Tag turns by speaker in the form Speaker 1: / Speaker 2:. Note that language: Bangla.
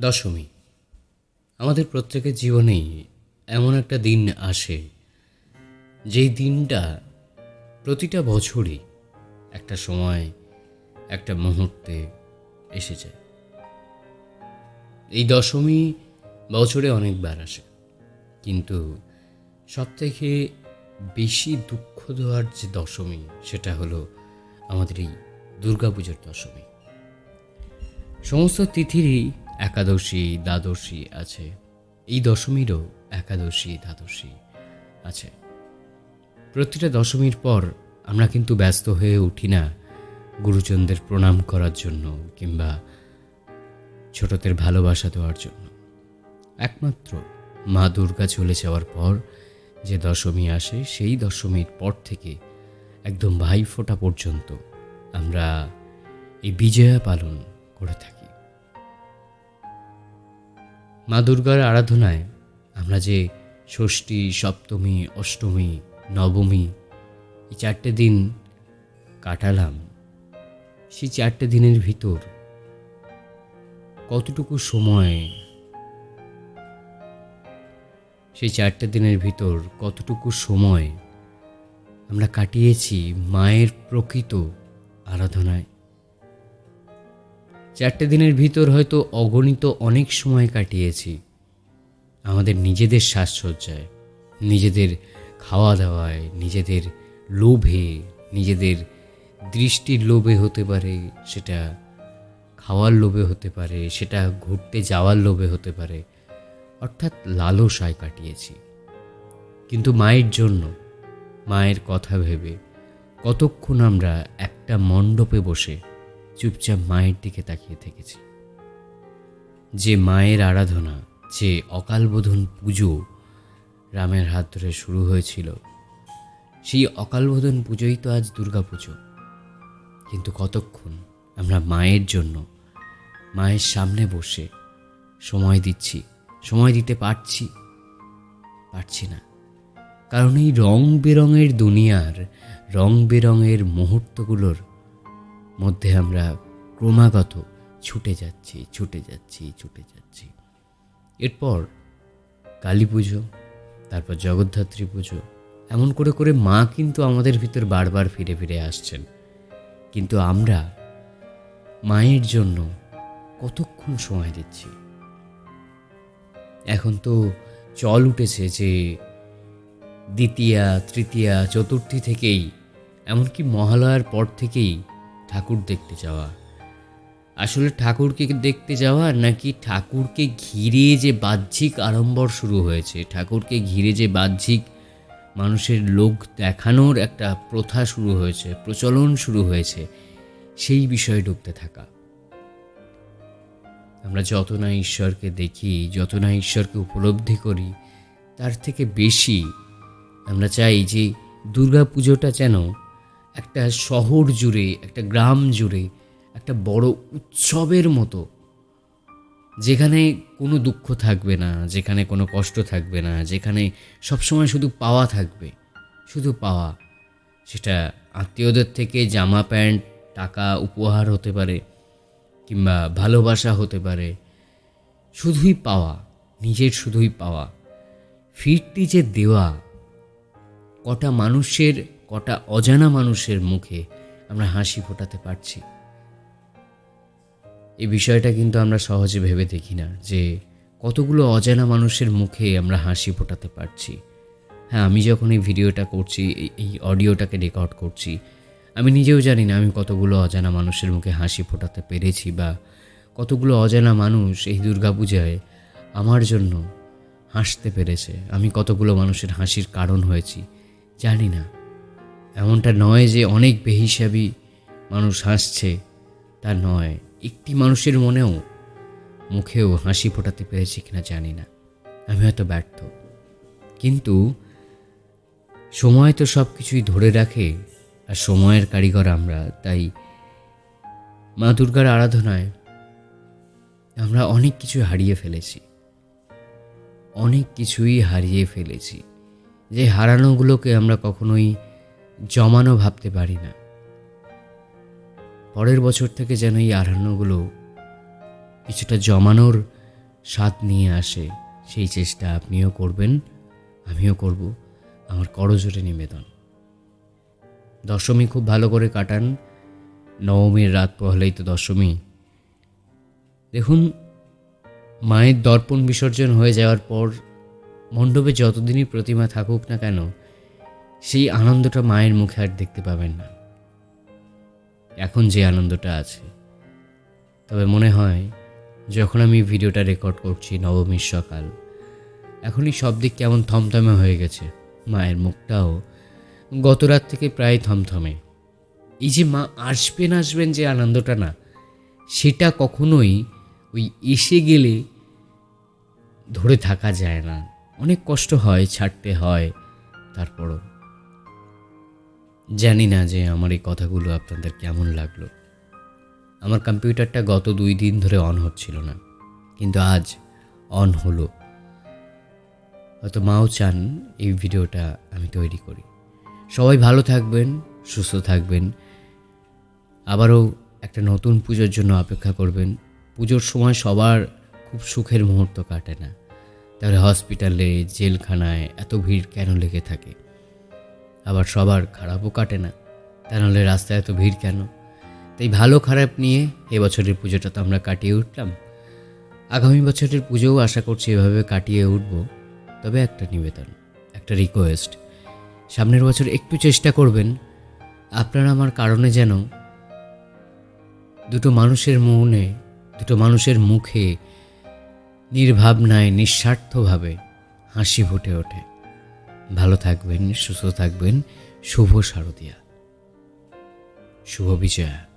Speaker 1: দশমী। আমাদের প্রত্যেকের জীবনেই এমন একটা দিন আসে, যেই দিনটা প্রতিটা বছরই একটা সময়, একটা মুহূর্তে এসে যায়। এই দশমী বছরে অনেকবার আসে, কিন্তু সবথেকে বেশি দুঃখ দেওয়ার যে দশমী, সেটা হলো আমাদের এই দুর্গাপুজোর দশমী। সমস্ত তিথিরই একাদশী, দ্বাদশী আছে। এই দশমীরও একাদশী, দ্বাদশী আছে। প্রতিটা দশমীর পর আমরা কিন্তু ব্যস্ত হয়ে উঠি না গুরুজনদের প্রণাম করার জন্য কিংবা ছোটদের ভালোবাসা দেওয়ার জন্য। একমাত্র মা দুর্গা চলে যাওয়ার পর যে দশমী আসে, সেই দশমীর পর থেকে একদম ভাইফোঁটা পর্যন্ত আমরা এই বিজয়া পালন করে থাকি। মা দুর্গার আরাধনায় আমরা যে ষষ্ঠী, সপ্তমী, অষ্টমী, নবমী, এই চারটে দিন কাটালাম। সেই চারটে দিনের ভিতর কতটুকু সময়, সেই চারটে দিনের ভিতর কতটুকু সময় আমরা কাটিয়েছি মায়ের প্রকৃত আরাধনায়? চারটে দিনের ভিতর হয়তো অগণিত অনেক সময় কাটিয়েছি। আমাদের নিজেদের সাজসজ্জায়, নিজেদের খাওয়া দাওয়ায় নিজেদের লোভে, নিজেদের দৃষ্টির লোভে হতে পারে, সেটা খাওয়ার লোভে হতে পারে, সেটা ঘুরতে যাওয়ার লোভে হতে পারে, অর্থাৎ লালসায় কাটিয়েছি। কিন্তু মায়ের জন্য, মায়ের কথা ভেবে, কতক্ষণ আমরা একটা মণ্ডপে বসে চুপচাপ মায়ের দিকে তাকিয়ে থেকেছি। যে মায়ের আরাধনা, যে অকালবোধন পুজো রামের হাত ধরে শুরু হয়েছিল, সেই অকালবোধন পুজোই তো আজ দুর্গা পুজো। কিন্তু কতক্ষণ আমরা মায়ের জন্য, মায়ের সামনে বসে সময় দিচ্ছি, সময় দিতে পারছি? পারছি না। কারণ এই রং বেরঙের দুনিয়ার রং বেরঙের মুহূর্তগুলোর মধ্যে আমরা ক্রমাগত ছুটে যাচ্ছি ছুটে যাচ্ছি ছুটে যাচ্ছি। এরপর কালী পুজো, তারপর জগদ্ধাত্রী পুজো, এমন করে করে মা কিন্তু আমাদের ভিতর বারবার ফিরে ফিরে আসছেন। কিন্তু আমরা মায়ের জন্য কতক্ষণ সময় দিচ্ছি? এখন তো চল উঠেছে যে দ্বিতীয়া, তৃতীয়া, চতুর্থী থেকেই, এমনকি মহালয়ার পর থেকেই ঠাকুর দেখতে যাওয়া। আসলে ঠাকুরকে দেখতে যাওয়া নাকি ঠাকুরকে ঘিরে যে বাহ্যিক আড়ম্বর শুরু হয়েছে, ঠাকুরকে ঘিরে যে বাহ্যিক মানুষের লোক দেখানোর একটা প্রথা শুরু হয়েছে, প্রচলন শুরু হয়েছে, সেই বিষয়ে ঢুকতে থাকা। আমরা যত না ঈশ্বরকে দেখি, যত না ঈশ্বরকে উপলব্ধি করি, তার থেকে বেশি আমরা চাই যে দুর্গা পুজোটা যেন একটা শহর জুড়ে, একটা গ্রাম জুড়ে, একটা বড় উৎসবের মতো, যেখানে কোনো দুঃখ থাকবে না, যেখানে কোনো কষ্ট থাকবে না, যেখানে সবসময় শুধু পাওয়া থাকবে, শুধু পাওয়া। সেটা আত্মীয়দের থেকে জামা প্যান্ট, টাকা উপহার হতে পারে, কিংবা ভালোবাসা হতে পারে, শুধুই পাওয়া, নিজের শুধুই পাওয়া। ফিরতি যে দেওয়া, কটা মানুষের কটা অজানা মানুষের মুখে আমরা হাসি ফোটাতে পারছি। এই বিষয়টা কিন্তু আমরা সহজে ভেবে দেখি না যে কতগুলো অজানা মানুষের মুখে আমরা হাসি ফোটাতে পারছি। হ্যাঁ আমি যখন এই ভিডিওটা করছি, এই- অডিওটাকে রেকর্ড করছি, আমি নিজেও জানি না আমি কতগুলো অজানা মানুষের মুখে হাসি ফোটাতে পেরেছি বা কতগুলো অজানা মানুষ এই দুর্গাপূজায় আমার জন্য হাসতে পেরেছে। আমি কতগুলো মানুষের হাসির কারণ হয়েছি, জানি না। এমনটা নয় যে অনেক বেহিসাবি মানুষ হাসছে, তা নয়। একটি মানুষের মনেও মুখেও হাসি ফোটাতে পেরেছি কিনা জানি না। আমি হয়তো ব্যর্থ। কিন্তু সময় তো সব কিছুই ধরে রাখে, আর সময়ের কারিগর আমরা, তাই মা দুর্গার আরাধনায় আমরা অনেক কিছু হারিয়ে ফেলেছি। অনেক কিছুই হারিয়ে ফেলেছি। যে হারানোগুলোকে আমরা কখনোই জমানো ভাবতে পারি না। পরের বছর থেকে যেন এই হারানোগুলো কিছুটা জমানোর স্বাদ নিয়ে আসে, সেই চেষ্টা আপনিও করবেন, আমিও করব। আমার করজোরে নিবেদন। দশমী খুব ভালো করে কাটান। নবমীর রাত পহলেই তো দশমী। দেখুন, মায়ের দর্পণ বিসর্জন হয়ে যাওয়ার পর মণ্ডপে যতদিনই প্রতিমা থাকুক না কেন সেই আনন্দটা মায়ের মুখে আর দেখতে পাবেন না। এখন যে আনন্দটা আছে। তবে মনে হয়, যখন আমি ভিডিওটা রেকর্ড করছি নবমীর সকাল, এখনই সব দিক কেমন থমথমে হয়ে গেছে। মায়ের মুখটাও গত রাত থেকে প্রায় থমথমে। এই যে মা আসবেন আসবেন যে আনন্দটা না, সেটা কখনোই ওই এসে গেলে ধরে থাকা যায় না। অনেক কষ্ট হয়, ছাড়তে হয়, তারপরও। জানি না যে আমার এই কথাগুলো আপনাদের কেমন লাগল। আমার কম্পিউটারটা গত দুই দিন ধরে অন হচ্ছিল না, কিন্তু আজ অন হলো। হয়তো মাও চান এই ভিডিওটা আমি তৈরি করি। সবাই ভালো থাকবেন, সুস্থ থাকবেন। আবারও একটা নতুন পুজোর জন্য অপেক্ষা করবেন। পুজোর সময় সবার খুব সুখের মুহূর্ত কাটে না। তাহলে হসপিটালে, জেলখানায় এত ভিড় কেন লেগে থাকে? আবার সবার খারাপও কাটে না। তা নাহলে রাস্তায় এত ভিড় কেন? তাই ভালো খারাপ নিয়ে এবছরের পুজোটা তো আমরা কাটিয়ে উঠলাম। আগামী বছরের পুজোও আশা করছি এভাবে কাটিয়ে উঠব। তবে একটা নিবেদন, একটা রিকোয়েস্ট সামনের বছর একটু চেষ্টা করবেন। আপনারা আমার কারণে যেন দুটো মানুষের মনে, দুটো মানুষের মুখে নির্ভাবনায়, নিঃস্বার্থভাবে হাসি ফুটে ওঠে। ভালো থাকবেন সুস্থ থাকবেন। শুভ শারদিয়া। শুভ বিজয়া।